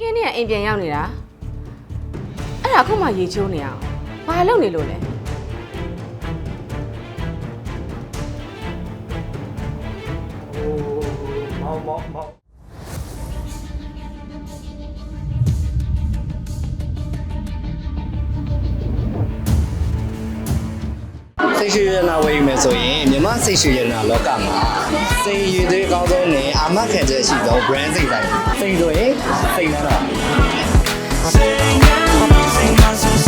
ခင်းနေကအိမ်ပြန်ရောက်နေတာအဲ့ဒါခုမှရေချိုးနေအောင်ဘာလုပ်နေလို့လဲဟိုမောင်မောင်မောင် စိတ်ရှိရနာဝယ်ယူမယ်ဆိုရင်မြမစိတ်ရှိရနာလောကမှာစိတ်ရည်သွေးအကောင်းဆုံးနဲ့အာမခံချက်ရှိသော brand စိတ်တိုင်းစိတ်ဆိုရင်စိတ်နှမ်းတော့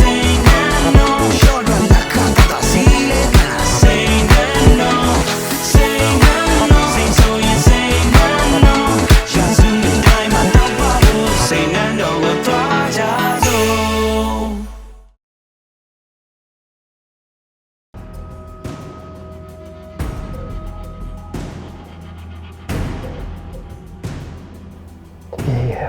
မင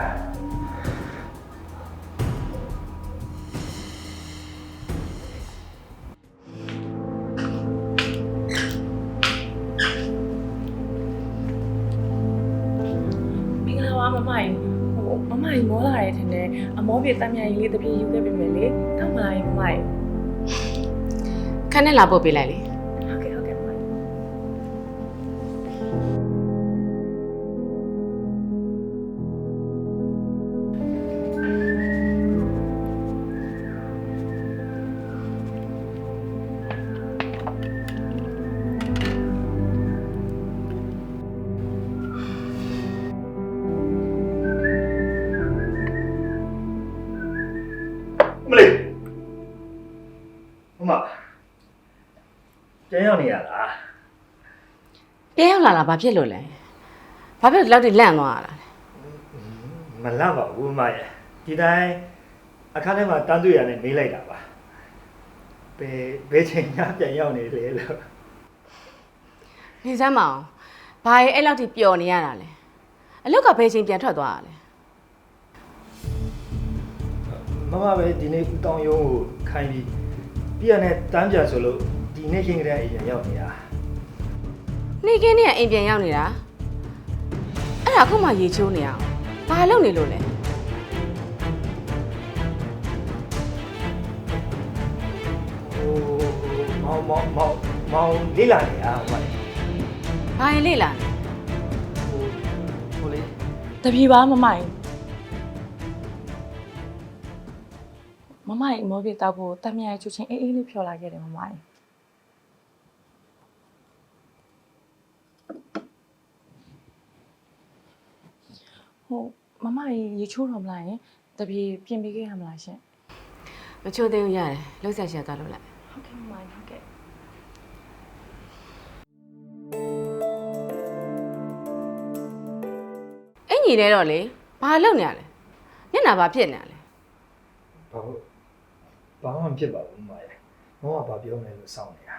်္ဂလာပါမမကြီးဟိုမမကြီးမောလာရဲထင်တယ်အမောပြေတမ်းမြကြီးလေးတပြေယူခဲ့ပြီမယ်လေတောက်မလာရင်မမကြီးခန်းနဲ့လာပို့ပေးလိုက်လေ ရောက်နေရလားပြန်ရောက်လာတာဘာဖြစ်လို့လဲဘာဖြစ်လို့ဒီလောက်ထိလန့်သွားရတာလဲမလန့်ပါဘူးမရဲ့ဒီတိုင်းအခန်းထဲမှာတန်းတွေ့ရနဲ့မေးလိုက်တာပါဘယ်ဘယ်ချိန်ညပြန်ရောက်နေလဲလို့နေစမ်းမအောင်ဘာရဲ့အဲ့လောက်ထိပျော်နေရတာလဲအလုတ်ကဘယ်ချိန်ပြန်ထွက်သွားတာလဲမမပဲဒီနေ့ဦးတောင်းရုံးကိုခိုင်းပြီးပြရနဲ့တန်းပြန်ဆိုလို့ ဒီနေ့ချင်းကလေးအိမ်ပြန်ရောက်နေတာနေခင်းနဲ့အိမ်ပြန်ရောက်နေတာအဲ့ဒါခုမှရေချိုးနေအောင်ဘာလုပ်နေလို့လဲဟိုမောင်မောင်မောင်မောင်လေးလာနေတာဟုတ်ပါလေဘာရင်လေ့လာလဲဟိုဟိုလေတပြေပါမမိုင်မမိုင်မောပြေတောက်ဖို့တမန်ရချူချင်းအေးအေးလေးဖြော်လာခဲ့တယ်မမိုင် ဟုတ်မမကြီးရေချိုးတော့မလားရင်တပြေပြင်ပေးခဲ့ရမလားရှင်မချိုးသေးဘူးရတယ်လှုပ်ဆက်ရှာသွားလို့လိုက်ဟုတ်ကဲ့မမကြီးဟုတ်ကဲ့အင်ကြီးလဲတော့လေဘာလုပ်နေရလဲမျက်နှာဘာဖြစ်နေရလဲဘာလို့ဘာမှမဖြစ်ပါဘူးမမရဲ့မောင်ကဘာပြောမလဲလို့စောင့်နေတာ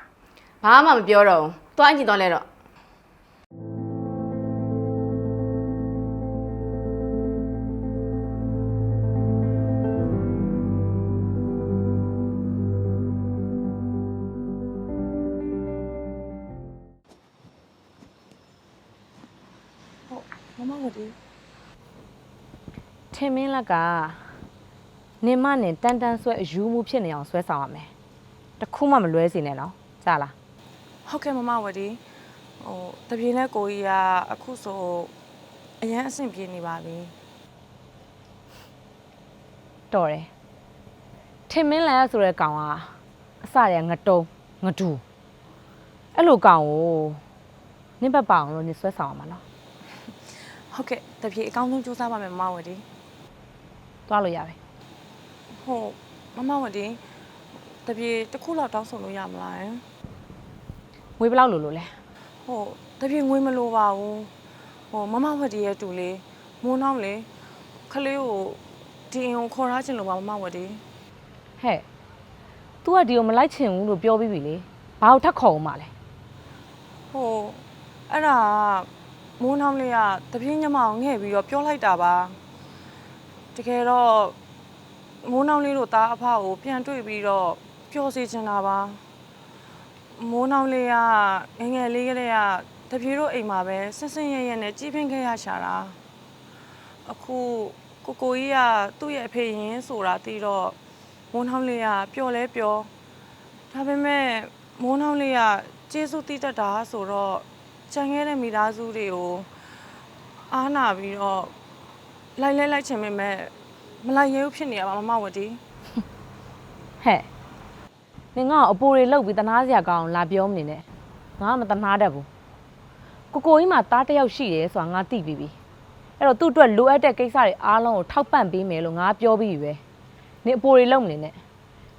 ဘာမှမပြောတော့ဘူးသွားအင်ကြီးသွားလဲတော့ မမကဒီထင်မင်းလက်ကနင်မနဲ့တန်တန်ဆွဲအယူမှုဖြစ်နေအောင်ဆွဲဆောင်ရမယ်တခုမှမလွဲစေနဲ့နော်ကြားလားဟုတ်ကဲ့မမဝဒီဟိုတပြေနဲ့ကိုကြီးကအခုဆိုအရန်အဆင်ပြေနေပါပြီတော်တယ်ထင်မင်းလက်ဆိုတဲ့ကောင်ကအစရငတုံးငဒူအဲ့လိုကောင်ကိုနင့်ဘက်ပအောင်လို့နင်ဆွဲဆောင်ရမှာနော် ဟုတ်ကဲ့တပြေအကောင်းဆုံးစူးစမ်းပါမယ်မမဝဒီသွားလို့ရပြီဟုတ်မမဝဒီတပြေတစ်ခုလောက်တောင်းဆိုလို့ရမလားယင်ငွေဘယ်လောက်လို့လို့လဲဟုတ်တပြေငွေမလိုပါဘူးဟိုမမဝဒီရဲ့တူလေးမိုးနှောင်းလေးခလေးကိုဒီအိမ်ကိုခေါ်ထားခြင်းလို့ပါမမဝဒီဟဲ့ तू ကဒီကိုမလိုက်ချင်ဘူးလို့ပြောပြီးပြီလေဘာလို့ထပ်ခေါ်အောင်မလဲဟိုအဲ့ဒါက မိုးနှောင်းလေးကတပြေညမအောင်ငှဲ့ပြီးတော့ပြောလိုက်တာပါတကယ်တော့မိုးနှောင်းလေးတို့သားအဖကိုပြန်တွေ့ပြီးတော့ပျော်စေချင်တာပါမိုးနှောင်းလေးကငယ်ငယ်လေးကလေးကတပြေတို့အိမ်မှာပဲဆင်းဆင်းရဲရဲနဲ့ကြီးပင်းခဲ့ရရှာတာအခုကိုကိုကြီးကသူ့ရဲ့အဖေရင်ဆိုတာသိတော့မိုးနှောင်းလေးကပျော်လဲပျော်ဒါပေမဲ့မိုးနှောင်းလေးကကျေးဇူးတည်တတ်တာဆိုတော့ ကြံခဲ့တဲ့မိသားစုတွေကိုအားနာပြီးတော့လိုက်လဲလိုက်ချင်ပေမဲ့မလိုက်ရဲဘူးဖြစ်နေရပါမမဝတီဟဲ့နင်ငါ့ကိုအပိုတွေလောက်ပြီးတနာစရာကောင်းအောင်လာပြောမနေနဲ့ငါကမတနာတတ်ဘူးကိုကိုကြီးမှတားတစ်ယောက်ရှိတယ်ဆိုတာငါသိပြီးပြီအဲ့တော့သူ့အတွက်လိုအပ်တဲ့ကိစ္စတွေအားလုံးကိုထောက်ပံ့ပေးမယ်လို့ငါပြောပြီးပြီပဲနင်အပိုတွေလောက်မနေနဲ့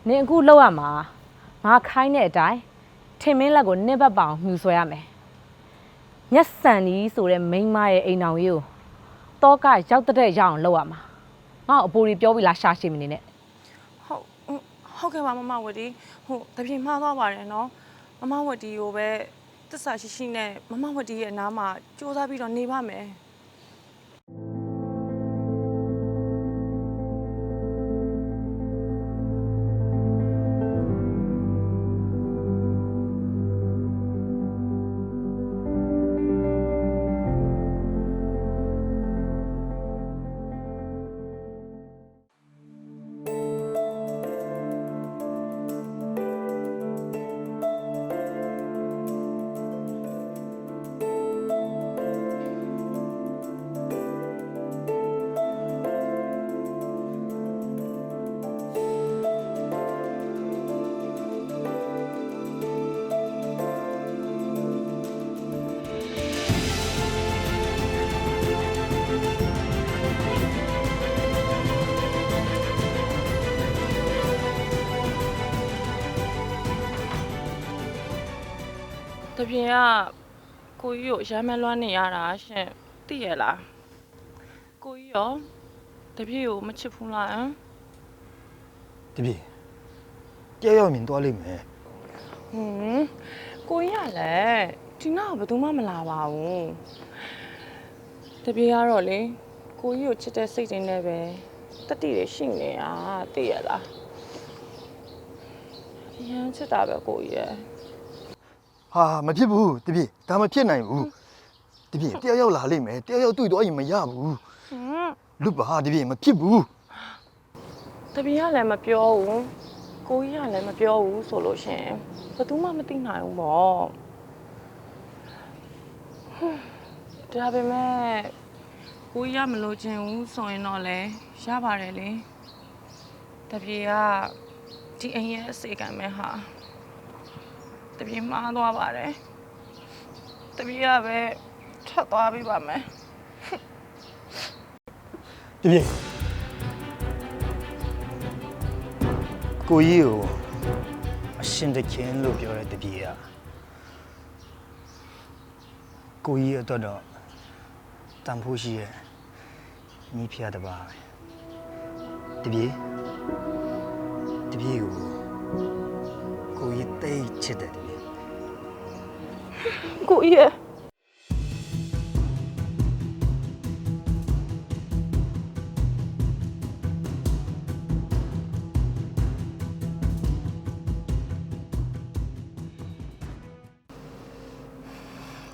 နင်အခုလောက်ရမှာငါခိုင်းတဲ့အတိုင်းထင်မင်းလက်ကိုနစ်ဘက်ပအောင်မြူဆွဲရမယ် ညက်ဆန်ကြီးဆိုတဲ့မိန်းမရဲ့အိမ်တော်ကြီးကိုတောကရောက်တဲ့ရအောင်လောက်ရမှာငါ့ကိုအပိုတွေပြောပြီးလားရှာရှိမနေနဲ့ဟုတ်ဟုတ်ကဲ့ပါမမဝတီဟိုတပြေမှားသွားပါတယ်နော်မမဝတီကိုပဲတစ္ဆာရှိရှိနဲ့မမဝတီရဲ့အနားမှာစူးစမ်းပြီးတော့နေပါမယ် တပြေကကိုကြီးကိုရမ်းမလွှမ်းနေရတာရှင်သိရလားကိုကြီးရောတပြေကိုမချစ်ဘူးလားဟမ်တပည့်တယောက်ယောက်မြင်သွားလိမ့်မယ်ဟွန်းကိုကြီးကလည်းဒီနောက်ဘယ်သူမှမလာပါဘူးတပြေကတော့လေကိုကြီးကိုချစ်တဲ့စိတ်တွေနဲ့ပဲတတိတွေရှိနေတာသိရလားအရန်ချစ်တာပဲကိုကြီးရဲ့ ဟာမဖြစ်ဘူးတပည့်ဒါမဖြစ်နိုင်ဘူးတပည့်တယောက်ယောက်လာလိမ့်မယ်တယောက်ယောက်တွေ့တော့ရင်မရဘူးဟွန်းလွတ်ပါတပည့်မဖြစ်ဘူးတပီးကလည်းမပြောဘူးကိုကြီးကလည်းမပြောဘူးဆိုလို့ရှရင်ဘယ်သူမှမသိနိုင်ဘူးပေါ့ဟွန်းဒါပေမဲ့ကိုကြီးကမလို့ချင်ဘူးဆိုရင်တော့လေရပါတယ်လေတပီးကဒီအိမ်ရဲ့အစေကံပဲဟာတ ပီးမှားသွားပါတယ်တပီးကပဲထွက်သွားပြီပါမယ်တပည့်ကိုကြီးကိုအရှင်တခင်လို့ပြောတဲ့တပည့်ကကိုကြီးအတွက်တော့တန်ဖိုးရှိရဲ့ညီဖျားတစ်ပါးပဲတပည့်တပည့်ကိုကိုကြီးတိတ်ချစ်တယ်တပည့် ကိုကြီးရဲ့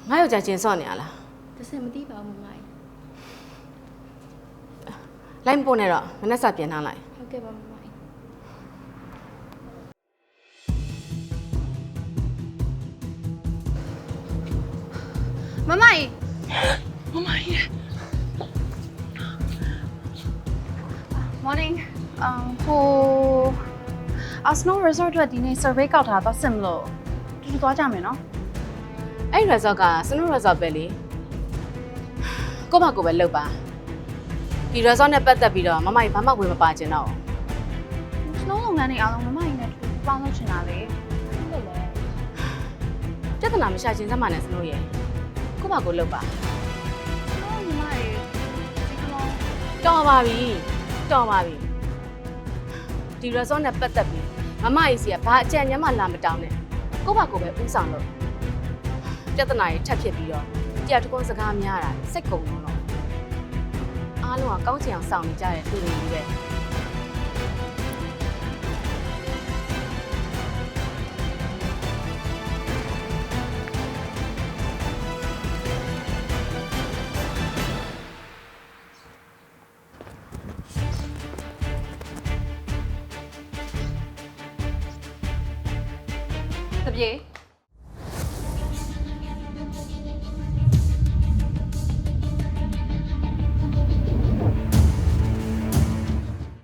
ငါယောက်ျားချင်းစော့နေရလားတစ်စက်မသိပါဘူးမမကြီးလိုက်မပို့နဲ့တော့မနေ့စပြန်ထားလိုက်ဟုတ်ကဲ့ပါမမ မမကြီးမမကြီး morning အမ်ဟို Snow Resort အတွက်ဒီနေ့ survey ကောက်ထားတော့စစ်မလို့တူတူသွားကြမယ်နော်အဲ့ဒီ resort ကစနု resort ပဲလေကိုမကိုပဲလုပ်ပါဒီ resort နဲ့ပတ်သက်ပြီးတော့မမကြီးဘာမှဝင်မပါချင်တော့ Snow လုပ်ငန်းတွေအားလုံးမမကြီးနဲ့တူတူပေါင်းလုပ်ချင်တာလေဟုတ်တယ်လေပြဿနာမရှာချင်စမ်းမနဲ့စနုရဲ့ ကိုမကိုလုပ်ပါဟုတ်ညီမကြီးဒီကလောတော်ပါပြီတော်ပါပြီဒီ resort နဲ့ပတ်သက်ပြီးမမကြီးစီကဘာအကြံဉာဏ်မှလာမတောင်းနဲ့ကိုမကိုပဲဥဆောင်လို့ပြဿနာကြီးထပ်ဖြစ်ပြီးတော့တရားတကွန်းစကားများတာစိတ်ကုန်တော့တော့အားလုံးကကောင်းချင်အောင်စောင့်နေကြတဲ့သူတွေကြီးပဲ တပြေ